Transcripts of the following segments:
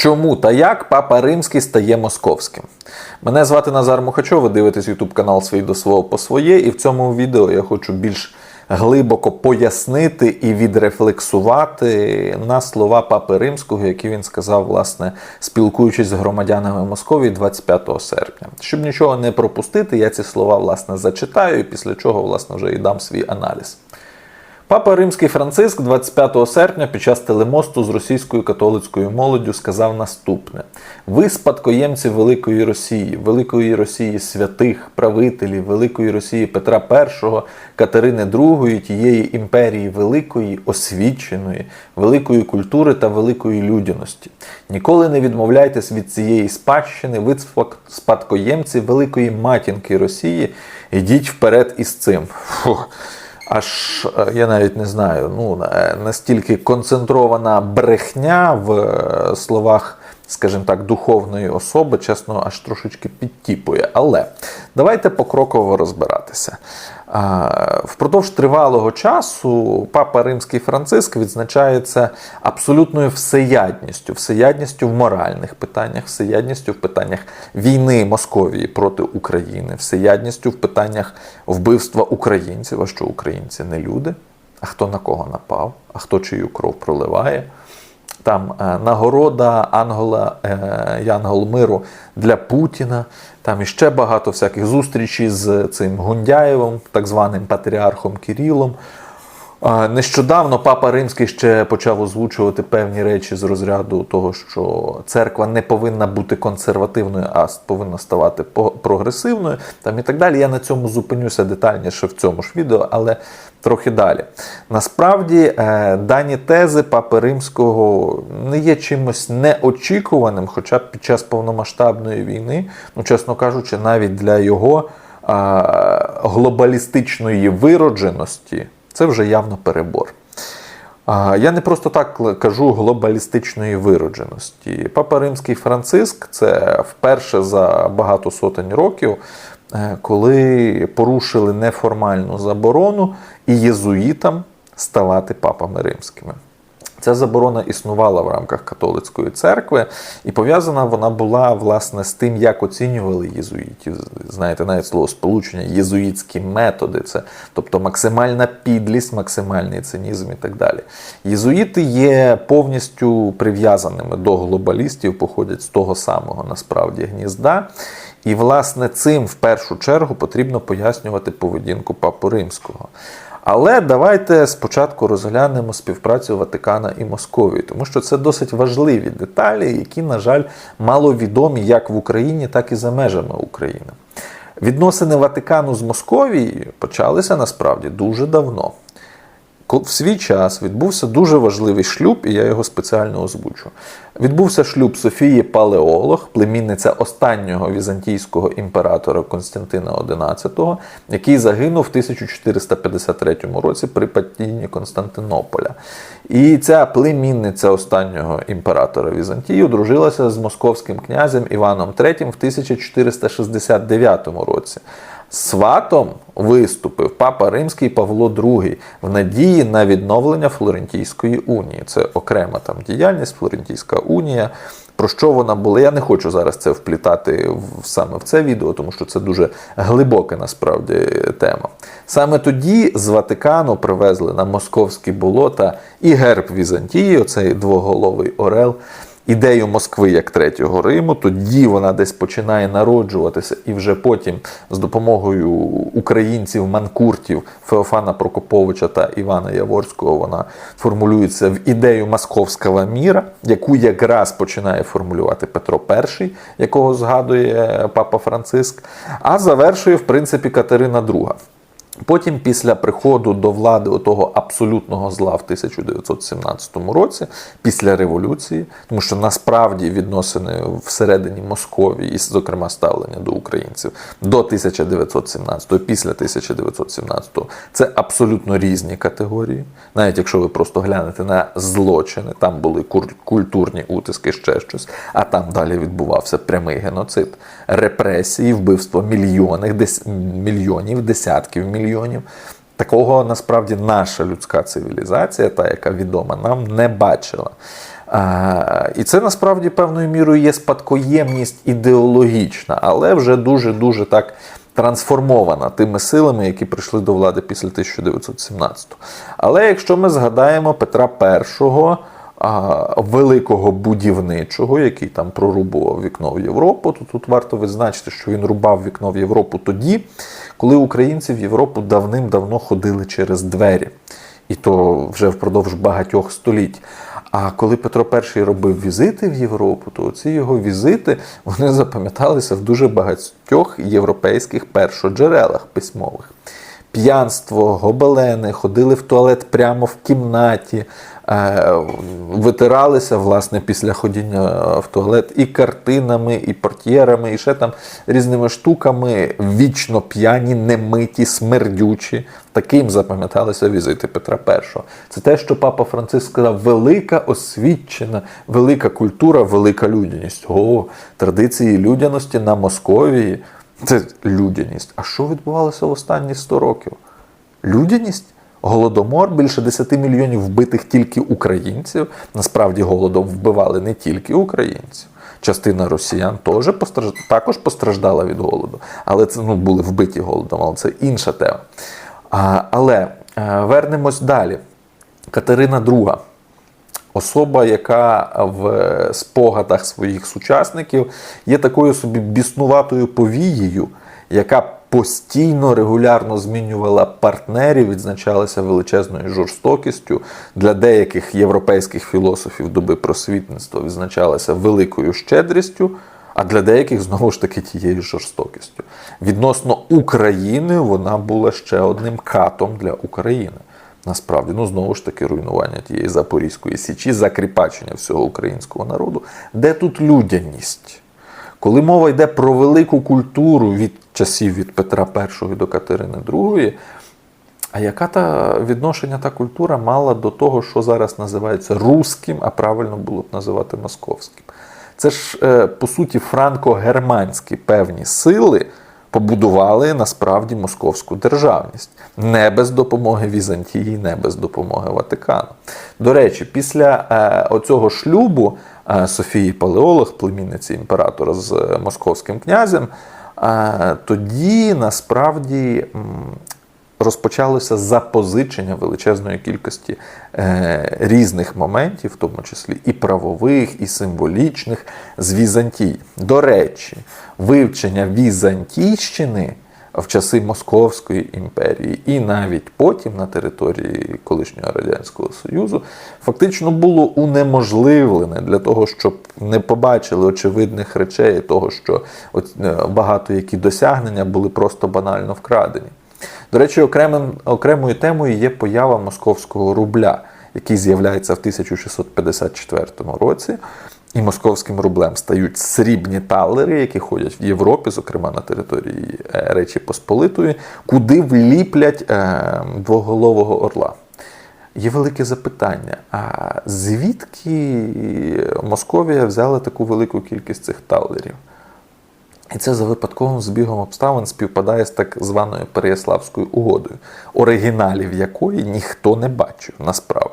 Чому та як папа римський стає московським? Мене звати Назар Мухачов, ви дивитесь YouTube канал Свій до свого по своє, і в цьому відео я хочу більш глибоко пояснити і відрефлексувати на слова папи римського, які він сказав, власне, спілкуючись з громадянами Московії 25 серпня. Щоб нічого не пропустити, я ці слова власне зачитаю, після чого власне вже і дам свій аналіз. Папа Римський Франциск 25 серпня під час телемосту з російською католицькою молоддю сказав наступне: ви спадкоємці Великої Росії, Великої Росії святих, правителів, Великої Росії Петра І, Катерини II, тієї імперії великої, освіченої, великої культури та великої людяності. Ніколи не відмовляйтесь від цієї спадщини, ви спадкоємці Великої матінки Росії. Ідіть вперед із цим. Фух. Аж е, я навіть не знаю, ну е, настільки концентрована брехня в е, словах, скажімо так, духовної особи, чесно, аж трошечки підтіпує. Але давайте покроково розбиратися. Впродовж тривалого часу папа Римський Франциск відзначається абсолютною всеядністю, всеядністю в моральних питаннях, всеядністю в питаннях війни Московії проти України, всеядністю в питаннях вбивства українців. А що українці не люди? А хто на кого напав, а хто чию кров проливає? Там е, нагорода Ангела е, Янгол Миру для Путіна. Там іще багато всяких зустрічей з цим Гундяєвим, так званим патріархом Кирилом. Нещодавно папа Римський ще почав озвучувати певні речі з розряду того, що церква не повинна бути консервативною, а повинна ставати прогресивною. Там і так далі. Я на цьому зупинюся детальніше в цьому ж відео, але трохи далі. Насправді е, дані тези папи Римського не є чимось неочікуваним, хоча б під час повномасштабної війни, ну чесно кажучи, навіть для його глобалістичної виродженості. Це вже явно перебор. Я не просто так кажу глобалістичної виродженості. Папа Римський Франциск це вперше за багато сотень років, е, коли порушили неформальну заборону і єзуїтам ставати папами римськими. Ця заборона існувала в рамках католицької церкви, і пов'язана вона була власне з тим, як оцінювали єзуїтів. Знаєте, навіть слово сполучення, єзуїтські методи, це тобто максимальна підлість, максимальний цинізм і так далі. Єзуїти є повністю прив'язаними до глобалістів, походять з того самого насправді гнізда. І, власне, цим в першу чергу потрібно пояснювати поведінку Папу Римського. Але давайте спочатку розглянемо співпрацю Ватикана і Московії, тому що це досить важливі деталі, які, на жаль, маловідомі як в Україні, так і за межами України. Відносини Ватикану з Московією почалися насправді дуже давно в свій час відбувся дуже важливий шлюб, і я його спеціально озвучу. Відбувся шлюб Софії Палеолог, племінниця останнього візантійського імператора Константина XI, який загинув в 1453 році при падінні Константинополя. І ця племінниця останнього імператора Візантії одружилася з московським князем Іваном III в 1469 році. Сватом виступив папа Римський Павло II в надії на відновлення Флорентійської унії. Це окрема там діяльність, Флорентійська унія. Про що вона була? Я не хочу зараз це вплітати в, саме в це відео, тому що це дуже глибока насправді тема. Саме тоді з Ватикану привезли на московські болота і герб Візантії, оцей двоголовий Орел ідею Москви як Третього Риму, тоді вона десь починає народжуватися, і вже потім з допомогою українців, манкуртів Феофана Прокоповича та Івана Яворського вона формулюється в ідею московського міра, яку якраз починає формулювати Петро І, якого згадує папа Франциск, а завершує в принципі Катерина II. Потім, після приходу до влади того абсолютного зла в 1917 році, після революції, тому що насправді відносини всередині Московії, і, зокрема, ставлення до українців до 1917-го, після 1917-го, це абсолютно різні категорії. Навіть якщо ви просто глянете на злочини, там були культурні утиски, ще щось, а там далі відбувався прямий геноцид, репресії, вбивство мільйонів, мільйонів, десятків мільйонів мільйонів. Такого насправді наша людська цивілізація, та яка відома, нам не бачила. А, і це насправді певною мірою є спадкоємність ідеологічна, але вже дуже-дуже так трансформована тими силами, які прийшли до влади після 1917-го. Але якщо ми згадаємо Петра І, а, великого будівничого, який там прорубував вікно в Європу, то тут варто відзначити, що він рубав вікно в Європу тоді, коли українці в Європу давним-давно ходили через двері. І то вже впродовж багатьох століть. А коли Петро І робив візити в Європу, то ці його візити вони запам'яталися в дуже багатьох європейських першоджерелах письмових. П'янство, гобелени, ходили в туалет прямо в кімнаті, витиралися власне після ходіння в туалет і картинами, і портьєрами, і ще там різними штуками, вічно п'яні, немиті, смердючі. Таким запам'яталися візити Петра І. Це те, що папа Франциск сказав: велика освічена, велика культура, велика людяність. О, традиції людяності на Московії. Це людяність. А що відбувалося в останні 100 років? Людяність? Голодомор, більше 10 мільйонів вбитих тільки українців. Насправді голодом вбивали не тільки українців. Частина росіян теж постраж... також постраждала від голоду. Але це ну, були вбиті голодом, але це інша тема. А, але а, вернемось далі. Катерина II. Особа, яка в спогадах своїх сучасників є такою собі біснуватою повією, яка постійно регулярно змінювала партнерів, відзначалася величезною жорстокістю. Для деяких європейських філософів доби просвітництва відзначалася великою щедрістю. А для деяких знову ж таки тією жорстокістю. Відносно України вона була ще одним катом для України. Насправді, ну знову ж таки, руйнування тієї Запорізької січі, закріпачення всього українського народу. Де тут людяність? Коли мова йде про велику культуру від часів від Петра І до Катерини II, а яка та відношення та культура мала до того, що зараз називається руським, а правильно було б називати московським? Це ж, е, по суті, франко-германські певні сили побудували насправді московську державність не без допомоги Візантії, не без допомоги Ватикану. До речі, після е, оцього шлюбу Софії Палеолог, племінниці імператора з е, московським князем, тоді насправді. Розпочалося запозичення величезної кількості е, різних моментів, в тому числі і правових, і символічних з Візантії. До речі, вивчення Візантійщини в часи Московської імперії і навіть потім на території колишнього Радянського Союзу фактично було унеможливлене для того, щоб не побачили очевидних речей, того, що е, багато які досягнення були просто банально вкрадені. До речі, окремим, окремою темою є поява московського рубля, який з'являється в 1654 році. І московським рублем стають срібні талери, які ходять в Європі, зокрема на території е, Речі Посполитої, куди вліплять е, двоголового орла. Є велике запитання: а звідки Московія взяла таку велику кількість цих талерів? І це за випадковим збігом обставин співпадає з так званою Переяславською угодою, оригіналів якої ніхто не бачив насправді.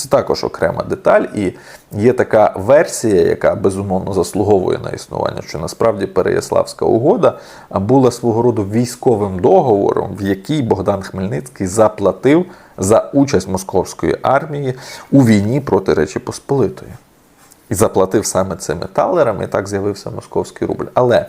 Це також окрема деталь, і є така версія, яка безумовно заслуговує на існування, що насправді Переяславська угода була свого роду військовим договором, в якій Богдан Хмельницький заплатив за участь московської армії у війні проти Речі Посполитої. І заплатив саме цими талерами, і так з'явився московський рубль. Але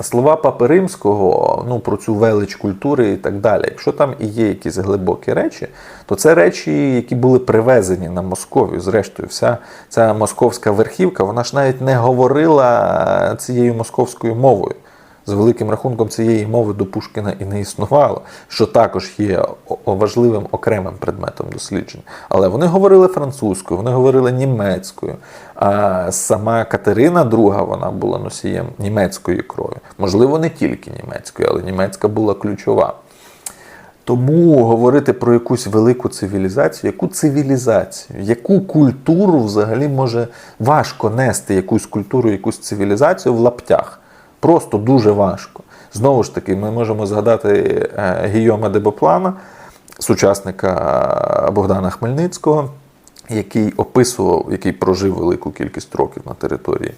слова Папи Римського ну, про цю велич культури і так далі, якщо там і є якісь глибокі речі, то це речі, які були привезені на Московію. Зрештою, вся ця московська верхівка, вона ж навіть не говорила цією московською мовою. З великим рахунком цієї мови до Пушкіна і не існувало, що також є важливим окремим предметом досліджень. Але вони говорили французькою, вони говорили німецькою. А сама Катерина II, вона була носієм німецької крові. Можливо, не тільки німецької, але німецька була ключова. Тому говорити про якусь велику цивілізацію, яку цивілізацію, яку культуру взагалі може важко нести якусь культуру, якусь цивілізацію в лаптях. Просто дуже важко. Знову ж таки, ми можемо згадати е, Гійома де Боплана, сучасника Богдана Хмельницького, який описував, який прожив велику кількість років на території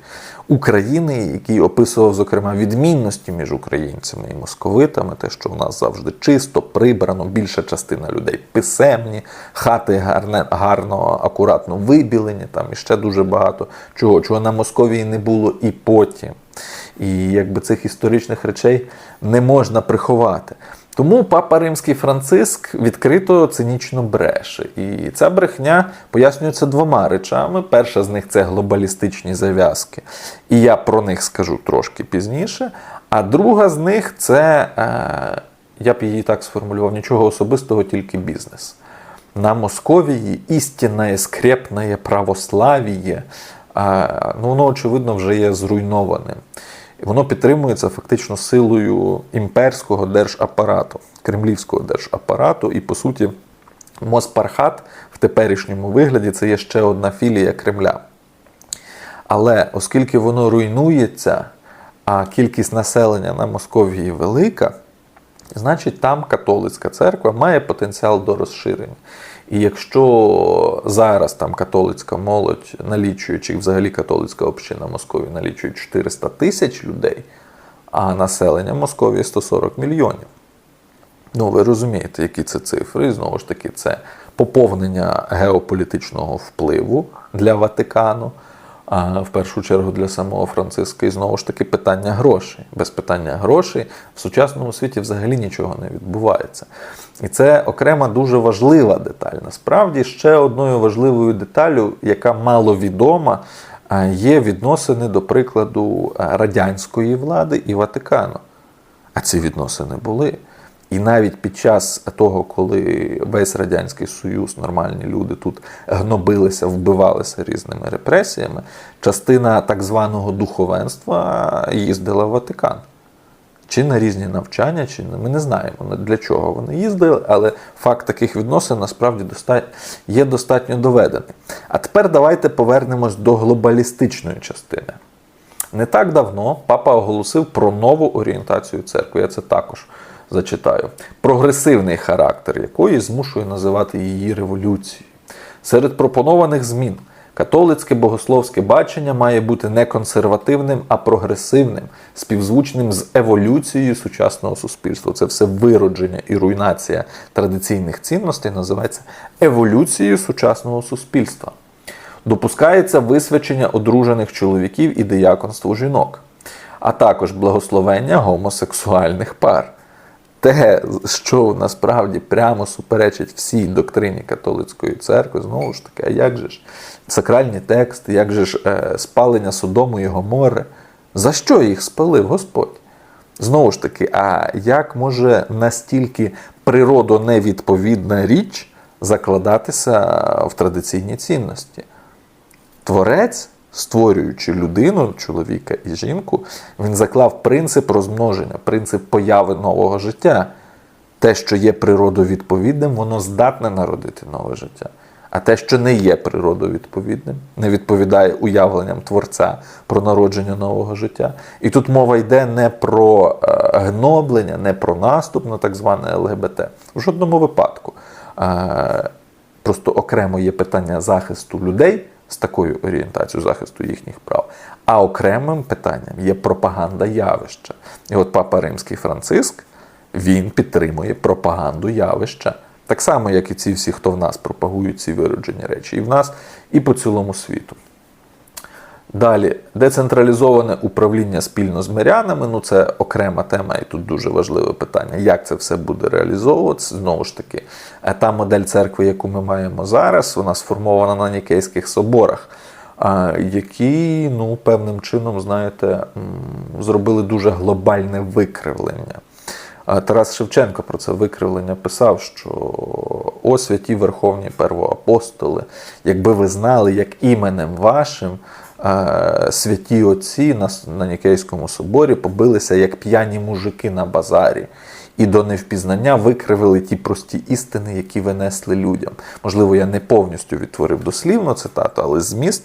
України, який описував, зокрема, відмінності між українцями і московитами, те, що у нас завжди чисто, прибрано, більша частина людей писемні, хати гарне, гарно, акуратно вибілені, там і ще дуже багато чого, чого на Московії не було і потім. І якби цих історичних речей не можна приховати. Тому папа Римський Франциск відкрито цинічно бреше. І ця брехня пояснюється двома речами. Перша з них це глобалістичні зав'язки, і я про них скажу трошки пізніше. А друга з них це, е, я б її так сформулював, нічого особистого, тільки бізнес. На Московії істинне скрепне православіє, е, ну, воно, очевидно, вже є зруйнованим. Воно підтримується фактично силою імперського держапарату, кремлівського держапарату. І, по суті, Моспархат в теперішньому вигляді це є ще одна філія Кремля. Але оскільки воно руйнується, а кількість населення на Московії велика, значить там католицька церква має потенціал до розширення. І якщо зараз там католицька молодь, налічуючи взагалі католицька община Московії налічує 400 тисяч людей, а населення Московії 140 мільйонів. Ну, ви розумієте, які це цифри. І знову ж таки, це поповнення геополітичного впливу для Ватикану, а в першу чергу для самого Франциска. І знову ж таки питання грошей. Без питання грошей в сучасному світі взагалі нічого не відбувається. І це окрема дуже важлива деталь. Насправді, ще одною важливою деталю, яка мало відома, є відносини, до прикладу, радянської влади і Ватикану. А ці відносини були. І навіть під час того, коли весь Радянський Союз, нормальні люди тут гнобилися, вбивалися різними репресіями, частина так званого духовенства їздила в Ватикан. Чи на різні навчання, чи не- ми не знаємо для чого вони їздили, але факт таких відносин насправді є достатньо доведений. А тепер давайте повернемось до глобалістичної частини. Не так давно папа оголосив про нову орієнтацію церкви. Я це також зачитаю. Прогресивний характер якої змушує називати її революцією. Серед пропонованих змін католицьке богословське бачення має бути не консервативним, а прогресивним, співзвучним з еволюцією сучасного суспільства. Це все виродження і руйнація традиційних цінностей називається еволюцією сучасного суспільства. Допускається висвячення одружених чоловіків і дияконство жінок, а також благословення гомосексуальних пар. Те, що насправді прямо суперечить всій доктрині католицької церкви, знову ж таки, а як же ж сакральні тексти, як же ж е, спалення Содому і Гомори? За що їх спалив Господь? Знову ж таки, а як може настільки природоневідповідна річ закладатися в традиційні цінності? Творець, створюючи людину, чоловіка і жінку, він заклав принцип розмноження, принцип появи нового життя. Те, що є природовідповідним, воно здатне народити нове життя. А те, що не є природовідповідним, не відповідає уявленням творця про народження нового життя. І тут мова йде не про е, гноблення, не про наступ на так зване ЛГБТ. В жодному випадку. Е, Просто окремо є питання захисту людей з такою орієнтацією, захисту їхніх прав. А окремим питанням є пропаганда явища. І от Папа Римський Франциск він підтримує пропаганду явища. Так само, як і ці всі, хто в нас пропагують ці вироджені речі, і в нас, і по цілому світу. Далі, децентралізоване управління спільно з мирянами. Ну, це окрема тема, і тут дуже важливе питання, як це все буде реалізовуватися. Знову ж таки, е, та модель церкви, яку ми маємо зараз, вона сформована на Нікейських соборах, які ну, певним чином, знаєте, зробили дуже глобальне викривлення. Тарас Шевченко про це викривлення писав, що о святі верховні первоапостоли, якби ви знали, як іменем вашим святі отці на, на Нікейському соборі побилися як п'яні мужики на базарі. І до невпізнання викривили ті прості істини, які винесли людям. Можливо, я не повністю відтворив дослівно цитату, але зміст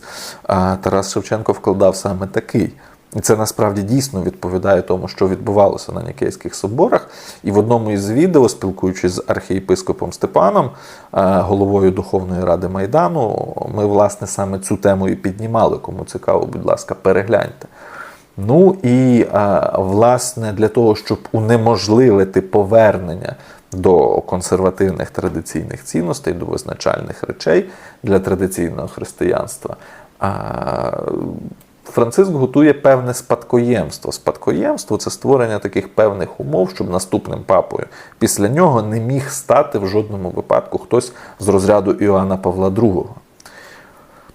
Тарас Шевченко вкладав саме такий. І це насправді дійсно відповідає тому, що відбувалося на Нікейських соборах. І в одному із відео, спілкуючись з архієпископом Степаном, е, головою Духовної ради Майдану, ми власне саме цю тему і піднімали. Кому цікаво, будь ласка, перегляньте. Ну і е, власне для того, щоб унеможливити повернення до консервативних традиційних цінностей, до визначальних речей для традиційного християнства. Франциск готує певне спадкоємство. Спадкоємство це створення таких певних умов, щоб наступним папою після нього не міг стати в жодному випадку хтось з розряду Іоанна Павла II.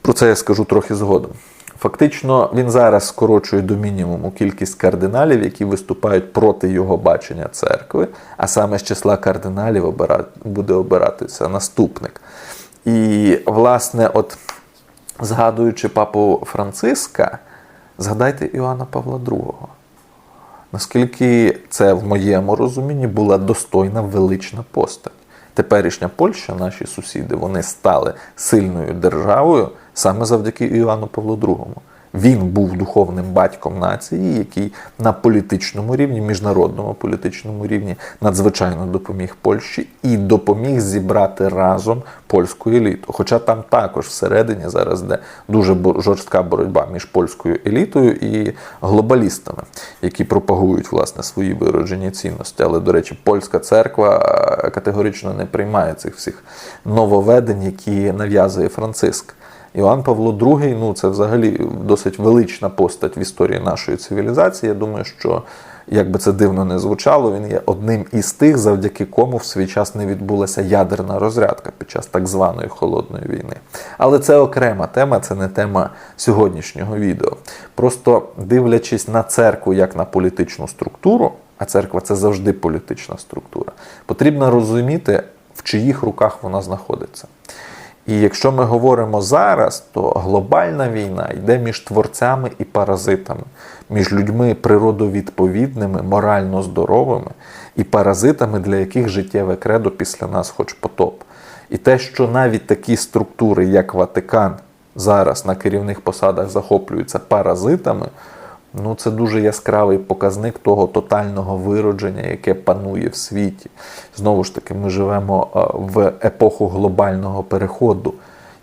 Про це я скажу трохи згодом. Фактично, він зараз скорочує до мінімуму кількість кардиналів, які виступають проти його бачення церкви, а саме з числа кардиналів буде обиратися наступник. І, власне, от згадуючи папу Франциска, згадайте Іоанна Павла II. Наскільки це в моєму розумінні була достойна велична постать. Теперішня Польща, наші сусіди, вони стали сильною державою саме завдяки Іоанну Павлу II. Він був духовним батьком нації, який на політичному рівні, міжнародному політичному рівні надзвичайно допоміг Польщі і допоміг зібрати разом польську еліту. Хоча там також всередині зараз де дуже жорстка боротьба між польською елітою і глобалістами, які пропагують власне свої вироджені цінності. Але, до речі, польська церква е, категорично не приймає цих всіх нововведень, які нав'язує Франциск. Іоанн Павло II, ну це взагалі досить велична постать в історії нашої цивілізації. Я думаю, що як би це дивно не звучало, він є одним із тих, завдяки кому в свій час не відбулася ядерна розрядка під час так званої холодної війни. Але це окрема тема, це не тема сьогоднішнього відео. Просто дивлячись на церкву як на політичну структуру, а церква це завжди політична структура, потрібно розуміти, в чиїх руках вона знаходиться. І якщо ми говоримо зараз, то глобальна війна йде між творцями і паразитами, між людьми природовідповідними, морально здоровими і паразитами, для яких життєве кредо після нас хоч потоп. І те, що навіть такі структури, як Ватикан, зараз на керівних посадах захоплюються паразитами, ну це дуже яскравий показник того тотального виродження, яке панує в світі. Знову ж таки, ми живемо е, в епоху глобального переходу,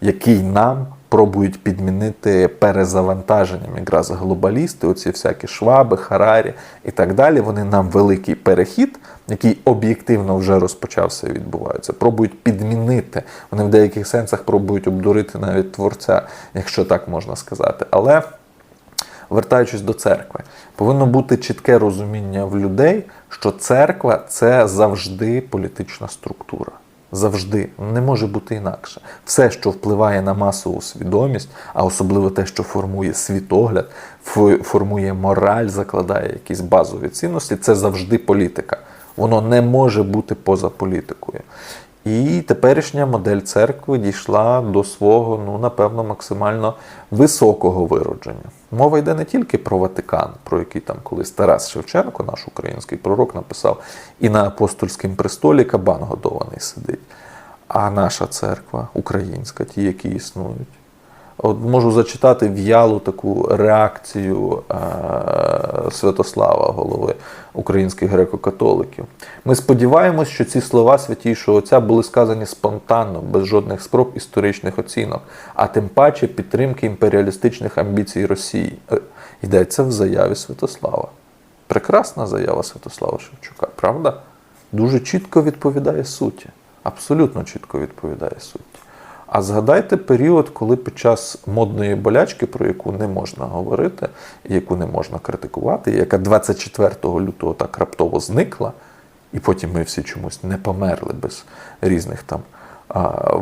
який нам пробують підмінити перезавантаженням. Якраз глобалісти, оці всякі шваби, Харарі і так далі. Вони нам великий перехід, який об'єктивно вже розпочався і відбувається, пробують підмінити. Вони в деяких сенсах пробують обдурити навіть творця, якщо так можна сказати. Але вертаючись до церкви, повинно бути чітке розуміння в людей, що церква це завжди політична структура. Завжди не може бути інакше. Все, що впливає на масову свідомість, а особливо те, що формує світогляд, формує мораль, закладає якісь базові цінності, це завжди політика. Воно не може бути поза політикою. І теперішня модель церкви дійшла до свого, ну напевно, максимально високого виродження. Мова йде не тільки про Ватикан, про який там колись Тарас Шевченко, наш український пророк, написав, і на апостольському престолі кабан годований сидить. А наша церква, українська, ті, які існують. От можу зачитати в'ялу таку реакцію е, Святослава, голови українських греко-католиків. Ми сподіваємось, що ці слова святійшого отця були сказані спонтанно, без жодних спроб історичних оцінок, а тим паче підтримки імперіалістичних амбіцій Росії. Е, Йдеться в заяві Святослава. Прекрасна заява Святослава Шевчука, правда? Дуже чітко відповідає суті. Абсолютно чітко відповідає суті. А згадайте період, коли під час модної болячки, про яку не можна говорити, яку не можна критикувати, яка 24 лютого так раптово зникла, і потім ми всі чомусь не померли без різних там,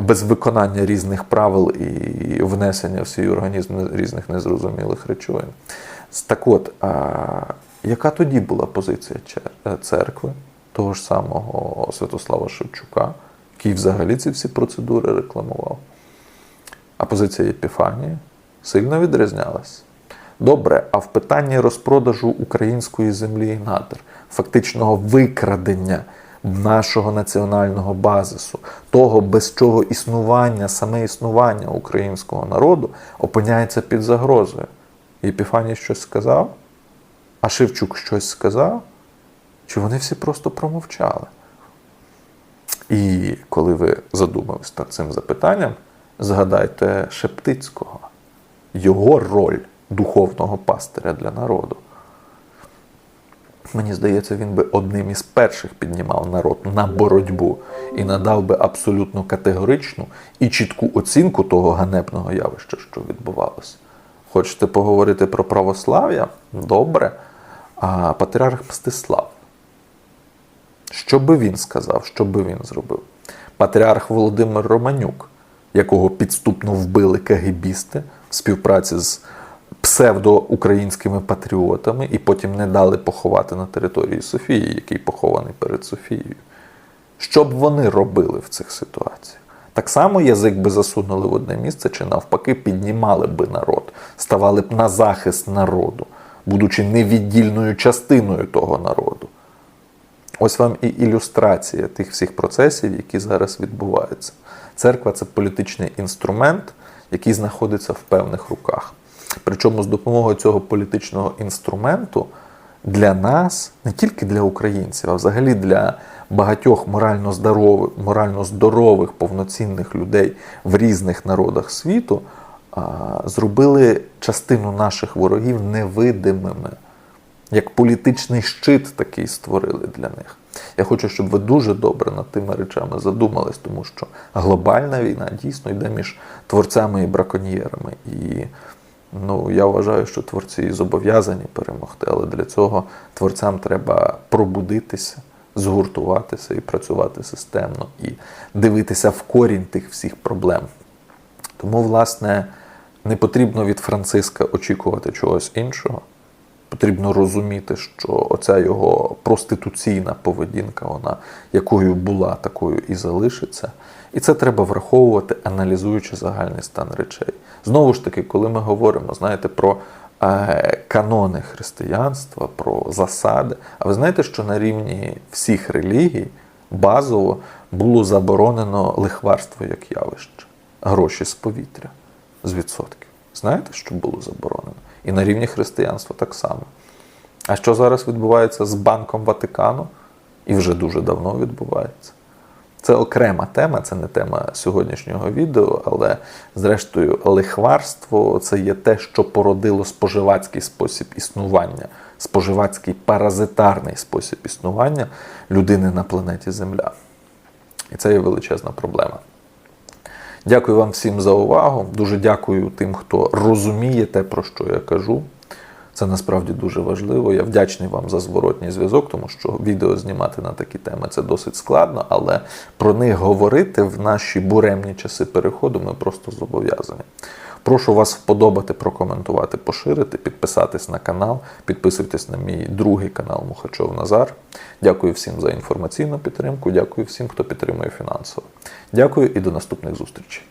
без виконання різних правил і внесення в свій організм різних незрозумілих речовин. Так от, яка тоді була позиція церкви, того ж самого Святослава Шевчука? Який взагалі ці всі процедури рекламував. А позиція Єпіфанії сильно відрізнялась. Добре, а в питанні розпродажу української землі і надр, фактичного викрадення нашого національного базису, того, без чого існування, саме існування українського народу опиняється під загрозою. Єпіфаній щось сказав? А Шевчук щось сказав? Чи вони всі просто промовчали? І коли ви задумались над цим запитанням, згадайте Шептицького, його роль духовного пастиря для народу. Мені здається, він би одним із перших піднімав народ на боротьбу і надав би абсолютно категоричну і чітку оцінку того ганебного явища, що відбувалося. Хочете поговорити про православ'я? Добре. А патріарх Мстислав. Що би він сказав, що би він зробив? Патріарх Володимир Романюк, якого підступно вбили кагібісти в співпраці з псевдоукраїнськими патріотами і потім не дали поховати на території Софії, який похований перед Софією. Що б вони робили в цих ситуаціях? Так само язик би засунули в одне місце, чи навпаки піднімали би народ, ставали б на захист народу, будучи невіддільною частиною того народу. Ось вам і ілюстрація тих всіх процесів, які зараз відбуваються. Церква це політичний інструмент, який знаходиться в певних руках. Причому з допомогою цього політичного інструменту для нас, не тільки для українців, а взагалі для багатьох морально здорових, морально здорових, повноцінних людей в різних народах світу, зробили частину наших ворогів невидимими як політичний щит такий створили для них. Я хочу, щоб ви дуже добре над тими речами задумались, тому що глобальна війна дійсно йде між творцями і браконьєрами. І ну, я вважаю, що творці зобов'язані перемогти, але для цього творцям треба пробудитися, згуртуватися і працювати системно, і дивитися в корінь тих всіх проблем. Тому, власне, не потрібно від Франциска очікувати чогось іншого. Потрібно розуміти, що оця його проституційна поведінка, вона якою була, такою і залишиться. І це треба враховувати, аналізуючи загальний стан речей. Знову ж таки, коли ми говоримо, знаєте, про е, канони християнства, про засади. А ви знаєте, що на рівні всіх релігій базово було заборонено лихварство як явище, гроші з повітря, з відсотків. Знаєте, що було заборонено? І на рівні християнства так само. А що зараз відбувається з Банком Ватикану? І вже дуже давно відбувається. Це окрема тема, це не тема сьогоднішнього відео, але зрештою лихварство це є те, що породило споживацький спосіб існування, споживацький паразитарний спосіб існування людини на планеті Земля. І це є величезна проблема. Дякую вам всім за увагу. Дуже дякую тим, хто розуміє те, про що я кажу. Це насправді дуже важливо. Я вдячний вам за зворотній зв'язок, тому що відео знімати на такі теми це досить складно, але про них говорити в наші буремні часи переходу ми просто зобов'язані. Прошу вас вподобати, прокоментувати, поширити, підписатись на канал, підписуйтесь на мій другий канал Мухачов Назар. Дякую всім за інформаційну підтримку. Дякую всім, хто підтримує фінансово. Дякую і до наступних зустрічей.